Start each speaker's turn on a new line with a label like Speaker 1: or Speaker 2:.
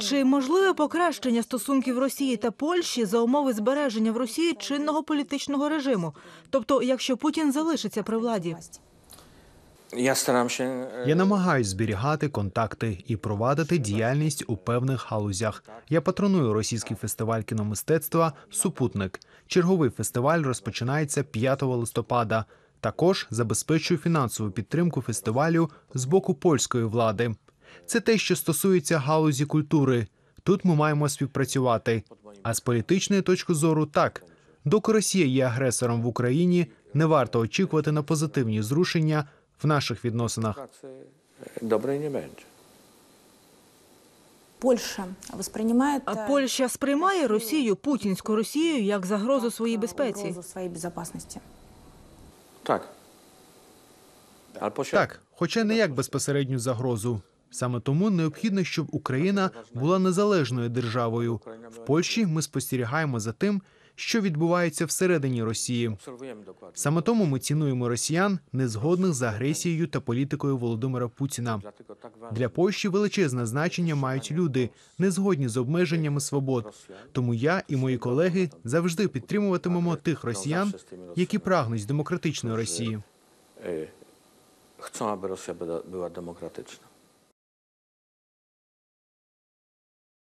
Speaker 1: Чи можливе покращення стосунків Росії та Польщі за умови збереження в Росії чинного політичного режиму? Тобто, якщо Путін залишиться при владі?
Speaker 2: Я старам się. e,
Speaker 3: Я намагаюсь зберігати контакти і провадити діяльність у певних галузях. Я патроную російський фестиваль кіномистецтва Супутник. Черговий фестиваль розпочинається 5 листопада. Також забезпечую фінансову підтримку фестивалю з боку польської влади. Це те, що стосується галузі культури. Тут ми маємо співпрацювати. А з політичної точки зору, так доки Росія є агресором в Україні, не варто очікувати на позитивні зрушення в наших відносинах.
Speaker 2: e, dobrej nie będzie.
Speaker 1: А
Speaker 4: э,
Speaker 1: Польща сприймає Росію, путінську Росію, як загрозу своїй безпеці.
Speaker 2: Tak. Ale posiada.
Speaker 3: Так, хоча не як безпосередню загрозу. Саме тому необхідно, щоб Україна була незалежною державою. В Польщі ми спостерігаємо за тим, що відбувається всередині Росії. Саме тому ми цінуємо росіян, незгодних з агресією та політикою Володимира Путіна. Для Польщі величезне значення мають люди, не згодні з обмеженнями свобод. Тому я і мої колеги завжди підтримуватимемо тих росіян, які прагнуть демократичної Росії.
Speaker 2: chcą, aby Rosja była demokratyczna.